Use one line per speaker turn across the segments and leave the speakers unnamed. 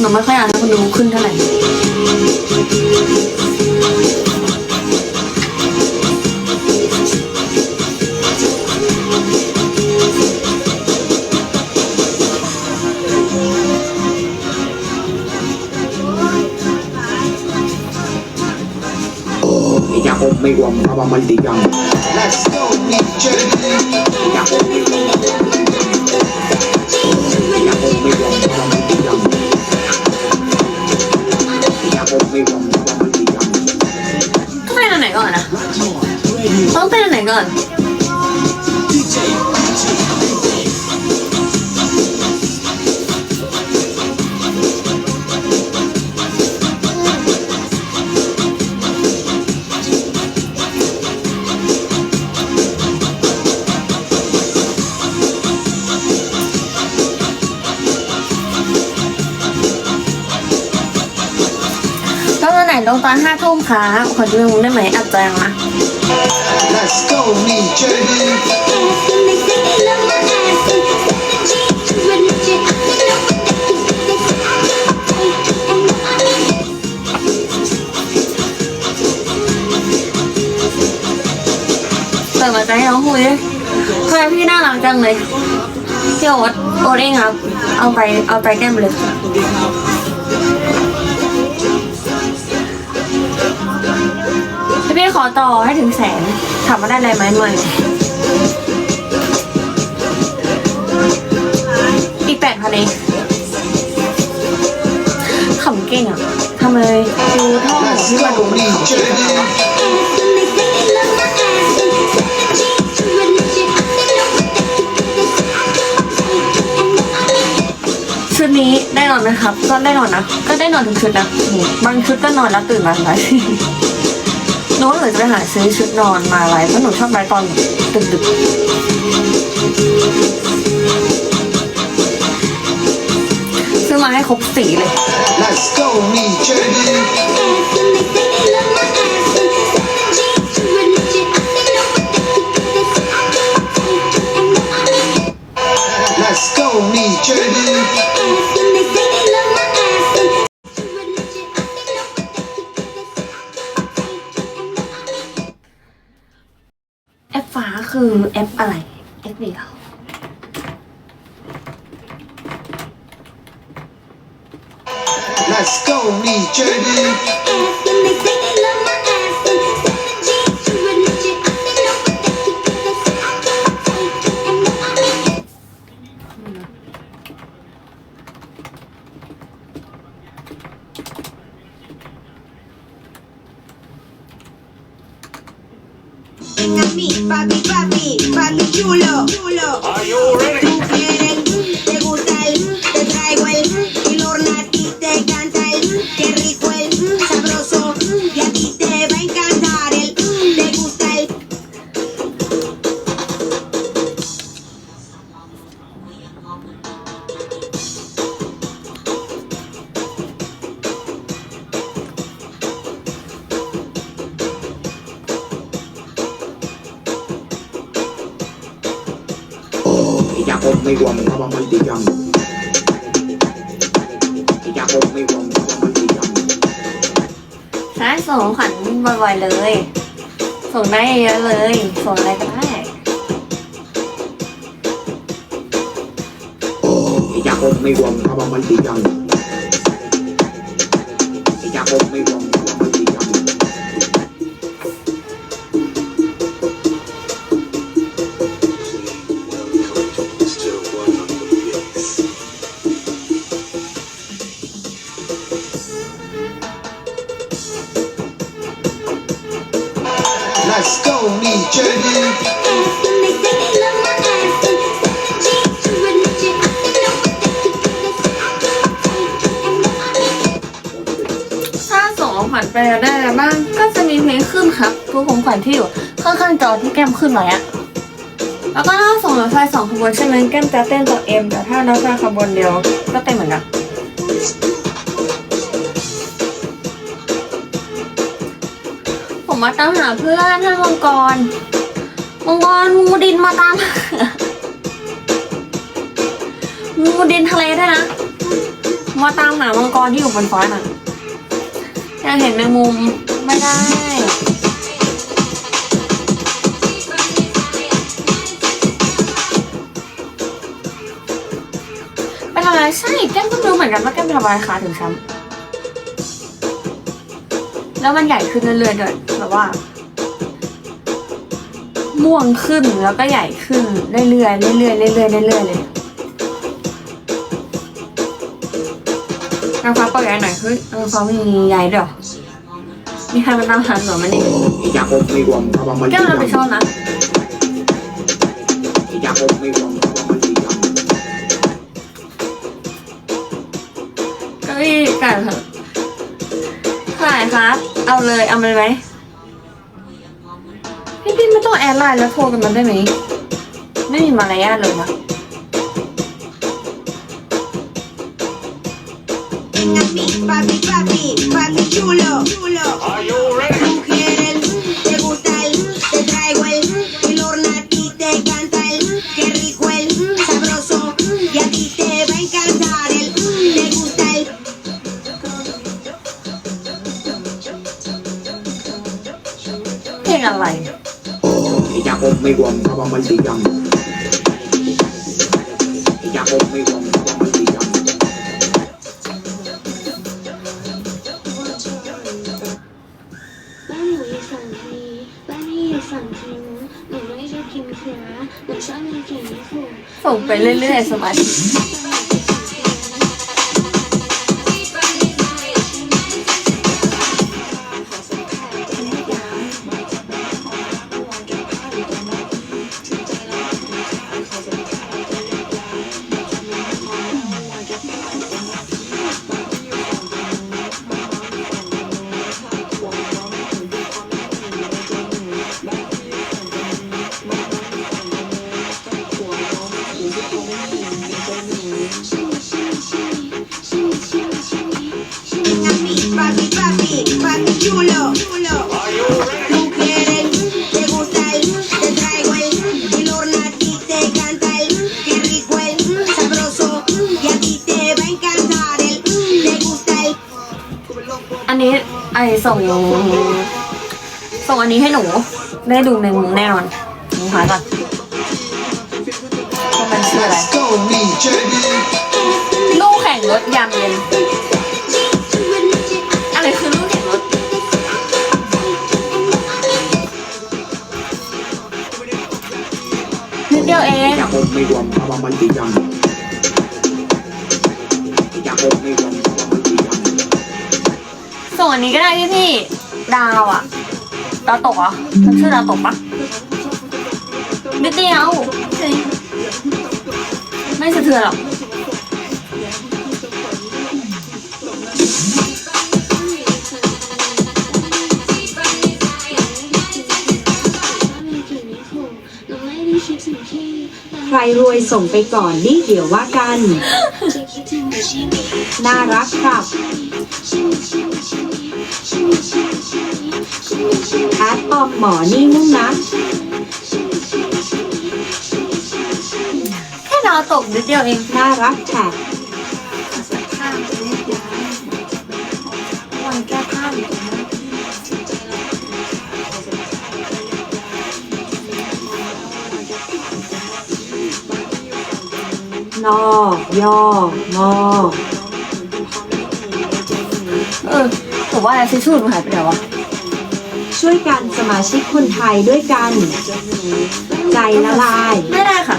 หนูไม่ค่อยอยากให้คนดูขึ้นเท่าไหร่
Ella conmigo andaba maldillando.
Let's go, New Jersey.
Ella conmigo. Ella
ต้องเป็นอันไหนก่อนแล้วตอนไหนลงตอนห้าทุ่มคะขอดูมุงได้ไหมอัดแจงนะ
Let's go, New Jersey.
เปิดมาใจให้น้องคุยดิทำไมพี่น่ารักจังเลยพี่โอ๊ตโอ๊ตเองครับ เอาไปเอาใจแก้มไปเลยพี่พี่ขอต่อให้ถึงแสน ถามว่าได้อะไรไหมหน่อยอีกแปดพันเองขำเก่งอะทำเลยดูท่องที่มาดูมันขำเก่ง
Jersey.
ชุดนี้ได้นอนไหมครับ ก็ได้นอนนะ ก็ได้นอนทุกชุดนะ บางชุดก็นอนแล้วตื่นมาไลฟ์ห นูว่าหนูจะไปหาซื้อชุดนอนมาไลฟ์เพราะหนูชอบไลฟ์ตอนดึกๆซื้อมาให้ครบสีเลย
Let's go, New Jersey. Let's go, New Jersey.
ฟ้าคือแอปอะไรแอปเดียว
Let's go, New
ไม่วง
เพราะว่ามัน
ติช่ส่งขันบ่อยๆเลย ส่งได้เยอะเลย ส่งอะไรก็ได้
อ้ยากผไม่วงเพราะวามันติยัง
Let's go, New Jersey.
ถ้าส่งของขวัญไปได้อะไรบ้างก็จะมีเพลงขึ้นครับทุกของขวัญที่อยู่ข้างๆจอที่แก้มขึ้นไว้อะแล้วก็ถ้าส่งรถไฟสองขบวนใช่ไหมแก้มจะเต้นตัวเอ็มแต่ถ้ารถไฟขบวนเดียวก็เต้นเหมือนกัน มาตามหาเพื่อนท่านมังกร มังกรงูดินมาตามงูดินทะเลด้วยนะ มาตามหามังกรที่อยู่บนฟ้าน่ะยากเห็นแมงมุมไม่ได้ไปทำอะไรใช่แก้มก็รู้เหมือนกันว่าแก้มไปทำอะไรคะถึงช้ำ แล้วมันใหญ่ขึ้นเรื่อยๆด้วยแบบว่า ม่วงขึ้นแล้วก็ใหญ่ขึ้นเรื่อยๆเรื่อยๆเรื่อยๆเรื่อยๆเลยนางฟ้าปล่อยใหญ่หน่อยเฮ้ยนางฟ้ามีใหญ่ด้วยเหรอมีใครมาตามหาหนูมันนี่
อยากอมไม่รวมเพราะว่ามัน
แก้มรับผิดชอบนะ
อยากอมไม่รวม เอา
เลยเอามาเลยไหมพี่พี่ไม่ต้องแอดไลน์แล้วโทรกันมาได้ไหมไม่มีมารยาทเลยนะ
Ven a mí, papi, papi, papi chulo, chulo. Tú quieres,
มเพราะว่ามันสีดำอยากอมไม่รวมเพราะว่ามันสีดำ
บ้านหนูอยู่ฝั่งนี้บ้านพี่อยู่ฝั่งทางนู้นหนูไม่ชอบกินเนื้อหนูชอบกินกิ่งมะกรูด
ส่งไปเรื่อยๆสมาธิ
Ven a
ส่ง ส่งอันนี้ให้หนู ได้ดูในมุมแน่นอนหนูหาก่อนว่ามันชื่ออะไร ลูกแข่งรถยามเย็น อะไรคือลูกแข่งรถ นิดเดียวเอง
อยากอมไม่รวมเพราะว่ามันสีดำอยากอมไม่รวม ส่
งอันนี้ก็ได้พี่พี่ดาวอะดาวตกเหรอมันชื่อดาวตกปะนิดเดียวจริงไม่สะเทือนหรอก
หนูไม่ได้คิดถึงพี่แต่
ใครรวยส่งไปก่อนนี่เดี๋ยวว่ากัน
จะคิดถึงหนูใช่ไหม
น่ารักครับ อดออมหมอนี่มุ่งนะ
แค่ดาวตกนิดเดียวเอง
น่ารักแท็ก
ข้ามไปเรียบร้อยวันแก้ผ้าอยู่ตรงนั้น
นอยอมอ
เออผมว่าอะไรทิชชู่หนูหายไปไหนวะ
ช่วยกันสมาชิกคนไทยด้วยกัน ใจละลาย
ไม่ได้ค่ะ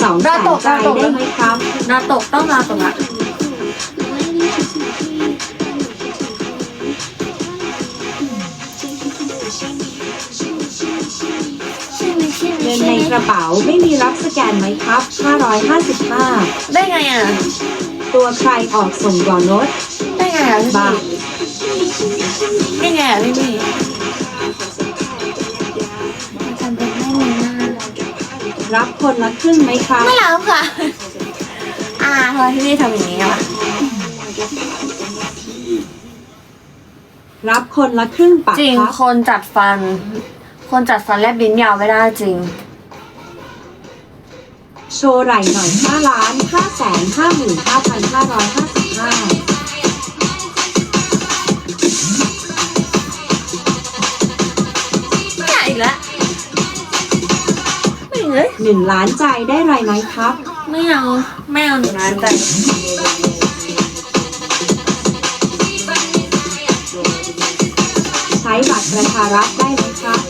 สองแสนใจได้ไหมครับ
ดาวตกต้องดาวตกละ
หนูไม่ได้คิดถึงพี่แต่หนูคิดถึงคนนี้จะคิดถึงหนูใช่ไหมใช่ไหมใช่ไหมใช่ไหมใช่ไหม
เงินในกระเป๋าไม่มีรับสแกนไหมครับ 555
ได้ไงอะ
ตัวใครออกส่งก่อนรถ
ได้ไงอะพี่
บ้า
ได้ไงอะพี่พี่
รับคนละครึ่งไหมครับ
ไม่รับค่ะ อ่าทำไมพี่พี่ทำอย่างนี้อะ
รับคนละครึ่งปะ
จริง
ครับ
คนจัดฟัน คนจัดฟันแลบลิ้นยาวไม่ได้จริง
โชว์ไหล่หน่อย5ล้าน5แส นึ่งล้านใจได้ไรไหมครับ
ไม่เอาไม่เอาหนึ่งล้านใจ
ใช้บัตรประชารัฐได้ไหมครับ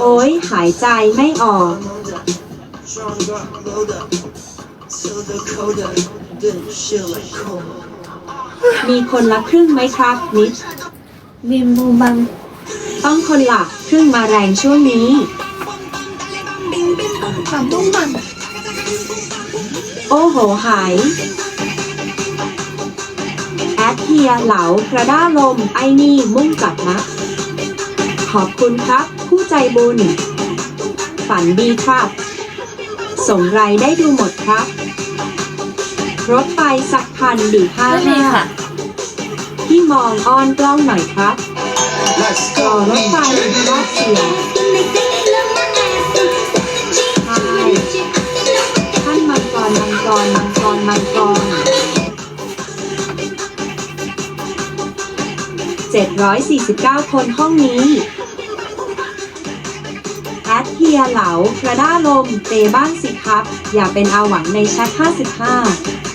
โอ้ยหายใจไม่ออก มีคนละครึ่งไหมครับนิด
บิมบูบัง
ต้องคนละครึ่งมาแรงช่วงนี้
ถามตุ้งบัง
โอ้โหหายแอดเฮียเหลากระด้าลมไอ้นี่มุ่งจัดนะ ขอบคุณครับ ผู้ใจบุญ ฝันดีครับ ส่งไรายได้ดูหมดครับ รถไฟสักคันดีห้า
ไม่มี
ห้า
ค่ะ
ที่มองอ้อนกล้องหน่อยครับ
Let's
รอ
go,
รถไฟ
me
รอบ
dirty.
เสียใช่ท่านมังกรมังกรมังกรมังกร749คนห้องนี้ แอดเฮียเหลากระด้าลม เตบ้างสิครับ อย่าเป็นอาหวังในแชท55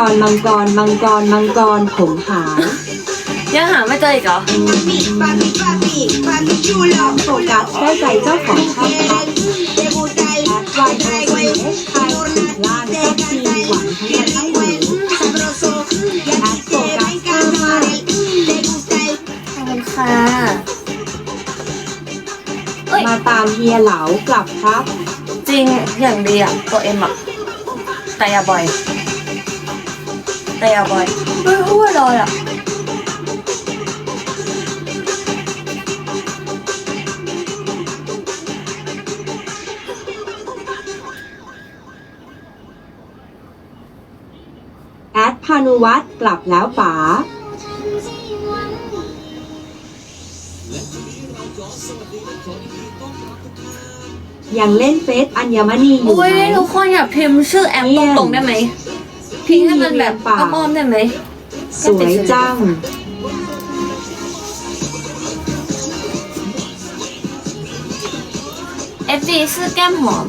กร มังกร มังกร มังกรผมหาย
ยังหาไม่เจออีกเหรอ
Papi, papi, papi, papi chulo.
โฟกัสได้ใจเจ้าของช่องครับ
Te gusta el,
แอด
te
วาย
traigo
โอ
el
ซีเอชไทยล่างแท็กซีหวังทั้ง
Qué
นั้นให้ห
rico
นู
el sabroso. Y a ti te va a encantar el. Te gusta el.
ขอบคุณค่ะเอ้ย
มาตามเฮียเหลากลับครับ
จริงอย่างดีอะตัวเอ็มอะแต่อย่าบ่อย แต่อย่าบ่อยเฮ้ยอ้วนเลยอะ
แอดพานุวัตรกลับแล้วป๋า ยังเล่นเฟซอัญมณีอยู่
อุ้ย
ไหม
ทุกคนอย่าพิมพ์ชื่อแอ
ม
ตรงๆได้ไหม พิมพ์ให้มันแบบ
เปล่า
อ้อมๆได้ไหม
สวยจัง
เอฟดีชื่อแก้มหอม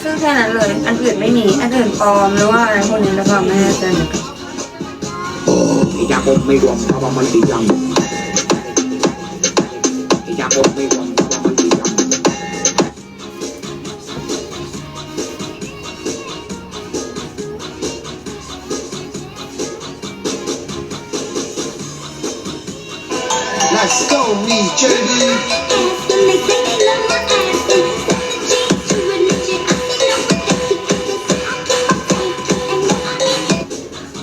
ชื่อแค่นั้นเลย อันอื่นไม่มี อันอื่นปลอมหรือว่าอะไรพวกนี้แล้วก็ไม่แน่ใจเหมือนกัน
ไอ้ยาผมไ Let's
go, me dirty.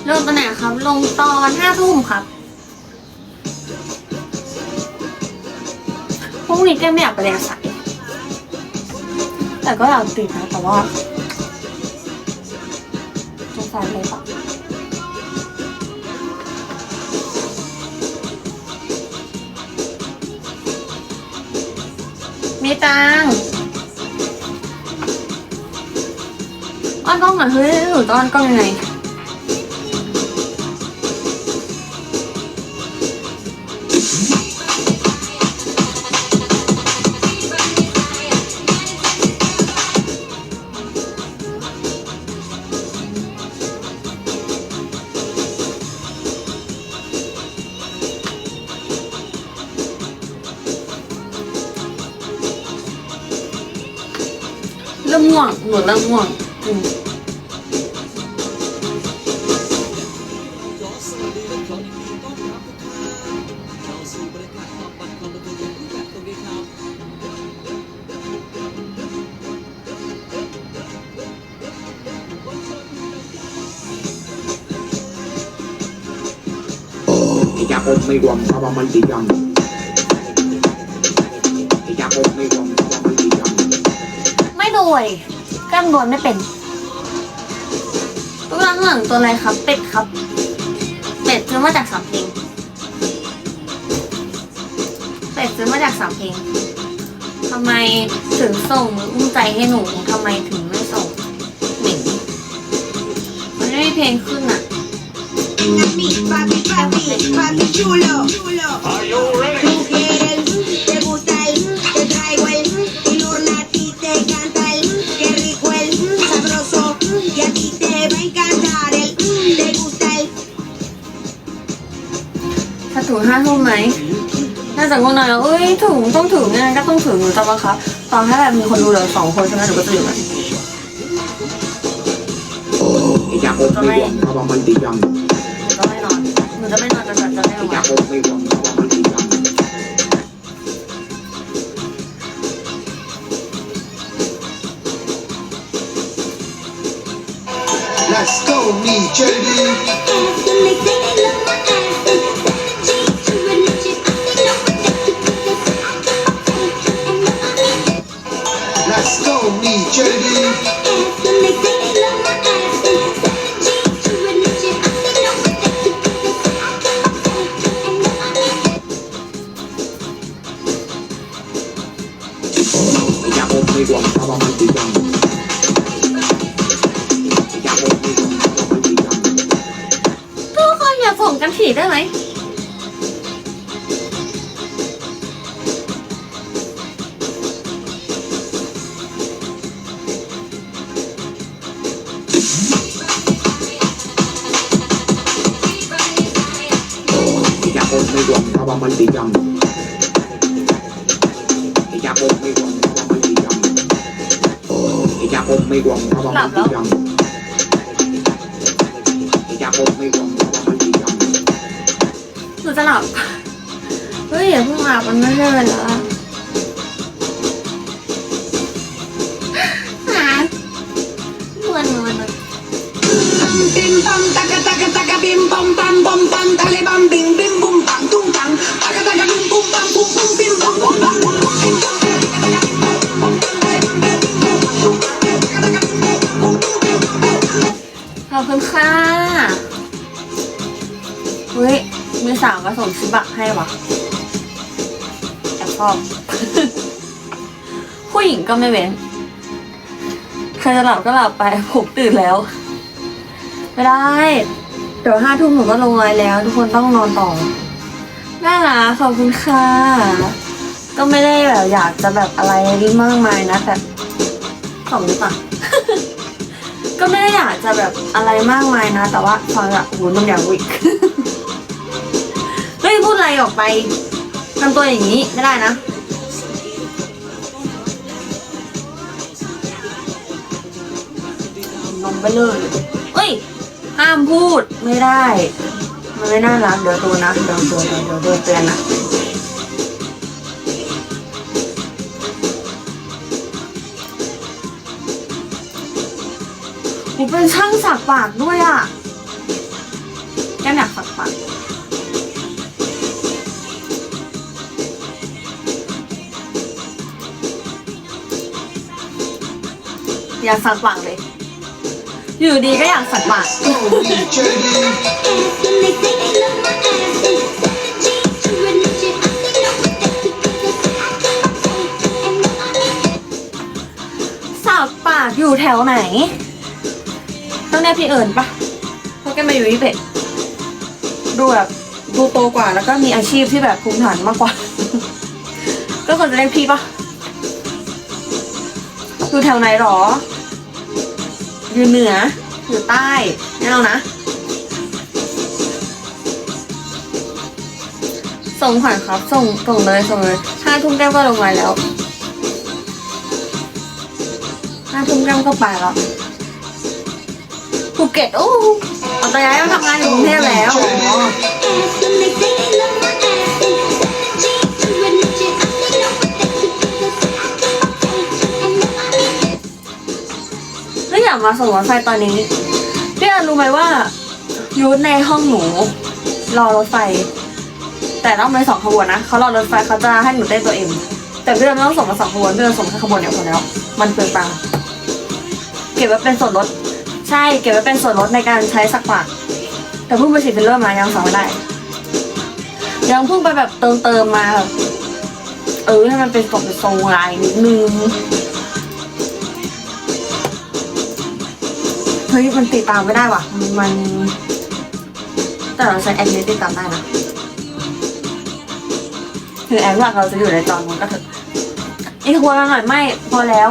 ลงตอนไหนครับ ลงตอนห้าทุ่มครับพรุ่งนี้แกไม่อยากไปเรียนสายแต่ก็อยากติดนะแต่ว่าสงสารเลยปะ อ้อนกล้องหน่อยเฮ้ยห อ้ยา
ผมไม่รวมเพราะว่ามันตีจังไอ้ยาผมไม่รวมเพราะว่ามันตีจัง
วยแก้มรวยไม่เป็นรูปร่างข้างหลังตัวอะไรครับ เป็ดครับ เป็ดซื้อมาจากสามเพลงเป็ดซื้อมาจากสามเพลงทำไมถึงส่งอุ้มใจให้หนูทำไมถึงไม่ส่งเหม็นมันไม่มีเพลงขึ้นอะ
a mí, papi, papi, papi chulo, chulo. Tú quieres, te gusta el, te traigo el, y Lorna a ti te canta el, qué rico el, sabroso, y a ti te va a encantar el, te gusta el.
ถ้าถึงห้าทุ่มไหม น่าจะงงหน่อยแล้วเอ้ยถึงต้องถึงยังไงก็ต้องถึงหนูจะบังคับตอนถ้าแบบมีคนดูเหลือสองคนใช่ไหมหนูก็จะอยู่แบบ
Ella conmigo andaba maldillando.
Let's go, me, JD. Let's me, JD.
Andaba maldillando. Ella conmigo andaba maldillando. Ella conmigo andaba
Claro.
maldillando. Ella conmigo andaba maldillando.
หนูจะหลับ เฮ้ยอย่าเพิ่งหลับมันไม่ใช่เวลาหาเหมือนเหมือน
Bim bam, taca taca taca, bim bam bam bam bam, dale bam bim bim
อบคุณค่ะเฮ้ยมีสาวมาส่งชิบะให้วะแอบชอบผู้หญิงก็ไม่เว้นใครจะหลับก็หลับไปผมตื่นแล้ว ไม่ได้ เดี๋ยวห้าทุ่มหนูก็ลงไลน์แล้ว ทุกคนต้องนอนต่อน่ารักขอบคุณค่ะ ก็ไม่ได้แบบอยากจะแบบอะไรมากมายนะแต่สองหรือเปล่า ก็ไม่ได้อยากจะแบบอะไรมากมายนะ แต่ว่าฟังอะโอ้โหมันอยากวิกเฮ้ยพูดอะไรออกไปทำตัวอย่างนี้ไม่ได้นะนมไปเลยเอ้ย ห้ามพูดไม่ได้ มันไม่น่ารักเดี๋ยวดูนะเดี๋ยวเดี๋ยวเดี๋ยวเดี๋ยวเตือนนะ เป็นช่างสักปากด้วยอะแก้มอยากสักปากอยากสักปากเลย อยู่ดีก็อยากสักปากสักปากอยู่แถวไหน ต้องเรียกพี่เอิญปะเพราะแกมาอยู่ที่เป็ดดูแบบดูโตกว่าแล้วก็มีอาชีพที่แบบภูมิฐานมากกว่า ก็ควรจะเรียกพี่ปะอยู่แถวไหนหรอ อยู่เหนือ อยู่ใต้ไม่เอานะ ส่งขวัญครับ ส่งส่งเลยส่งเลยห้าทุ่มแก้วก็ลงไลน์แล้วห้าทุ่มแก้มก็ไปแล้ว ภูเก็ตโอ้เอาแต่ย้ายทำงานอยู่กรุงเทพแล้ว แล้วอยากมาส่งรถไฟตอนนี้พี่อันรู้ไหมว่ายูทในห้องหนู รอรถไฟ แต่ต้องไปสองขบวนนะเขารอรถไฟเขาจะให้หนูเต้นตัวเองแต่พี่อันไม่ต้องส่งมาสองขบวนพี่อันส่งแค่ขบวนเดียวพอแล้ว มันเปลืองตังค์ก็บไว้เป็นส่วนลด ใช่เก็บไว้เป็นส่วนลดในการใช้สักปากแต่เพิ่งไปฉีดฟิลเลอร์มายังสองไม่ได้ ยังเพิ่งไปแบบเติมเติมๆมาแบบเออให้มันเป็นตกเป็นทรงลายนิดนึงเฮ้ยมันติดตามไม่ได้ว่ะมัน แต่เราใช้แอปนี้ติดตามได้นะคือแอปหลักเราจะอยู่ในจอมันก็เถอะอีกคนละหน่อยไม่พอแล้ว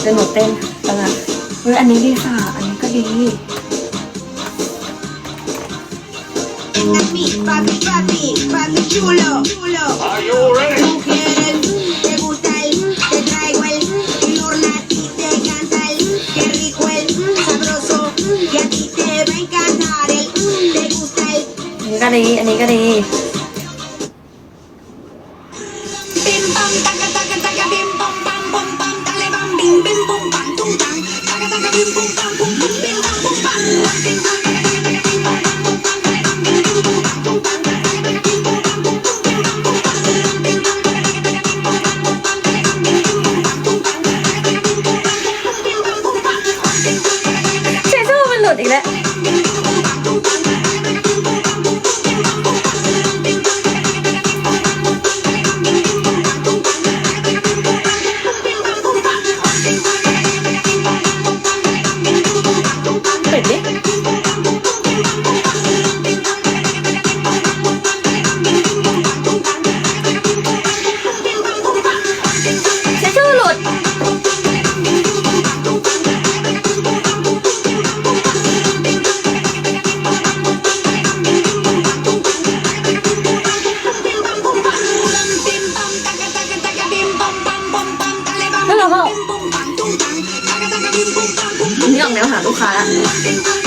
เดี๋ยวหนูเต้นแล้วนะ เฮ้ยอันนี้ดีค่ะ อันนี้ก็ดี
Papi, papi, papi, papi chulo, chulo.
Are you ready?
Tú quieres, te gusta el, te traigo el, y Lorna a ti te canta el, qué rico el, sabroso, y a ti te va a encantar el, te gusta el.
อันนี้ก็ดี อันนี้ก็ดี อ